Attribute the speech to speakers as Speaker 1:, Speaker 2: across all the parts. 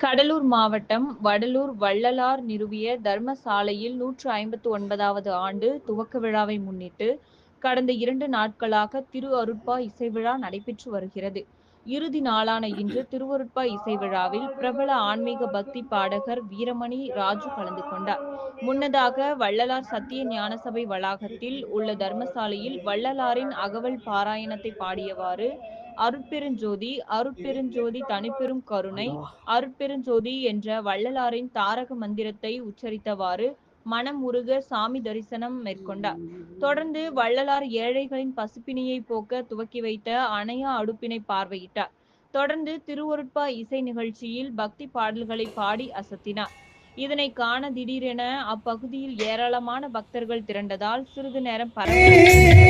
Speaker 1: கடலூர் மாவட்டம் வடலூர் வள்ளலார் நிறுவிய தர்மசாலையில் நூற்று ஐம்பத்து ஒன்பதாவது ஆண்டு துவக்க விழாவை முன்னிட்டு கடந்த இரண்டு நாட்களாக திரு அருட்பா இசை விழா நடைபெற்று வருகிறது. இறுதி நாளான இன்று திருவருட்பா இசை விழாவில் பிரபல ஆன்மீக பக்தி பாடகர் வீரமணி ராஜு கலந்து கொண்டார். முன்னதாக வள்ளலார் சத்திய ஞானசபை வளாகத்தில் உள்ள தர்மசாலையில் வள்ளலாரின் அகவல் பாராயணத்தை பாடியவாறு அருட்பெருஞ்சோதி அருட்பெருஞ்சோதி தனிப்பெரும் கருணை அருட்பெருஞ்சோதி என்ற வள்ளலாரின் தாரக மந்திரத்தை உச்சரித்தவாறு மனம் உருக சாமி தரிசனம் மேற்கொண்டார். தொடர்ந்து வள்ளலார் ஏழைகளின் பசுப்பினியை போக்க துவக்கி வைத்த அணையா அடுப்பினை பார்வையிட்டார். தொடர்ந்து திருவருட்பா இசை நிகழ்ச்சியில் பக்தி பாடல்களை பாடி அசத்தினார். இதனை காண திடீரென அப்பகுதியில் ஏராளமான பக்தர்கள் திரண்டதால் சிறிது நேரம் பரபரப்பு.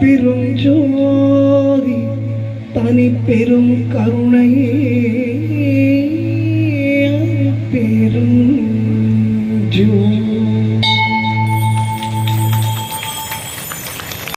Speaker 2: பெருஞ்சோதி தனி பெரும் கருணையே பெரும் ஜோ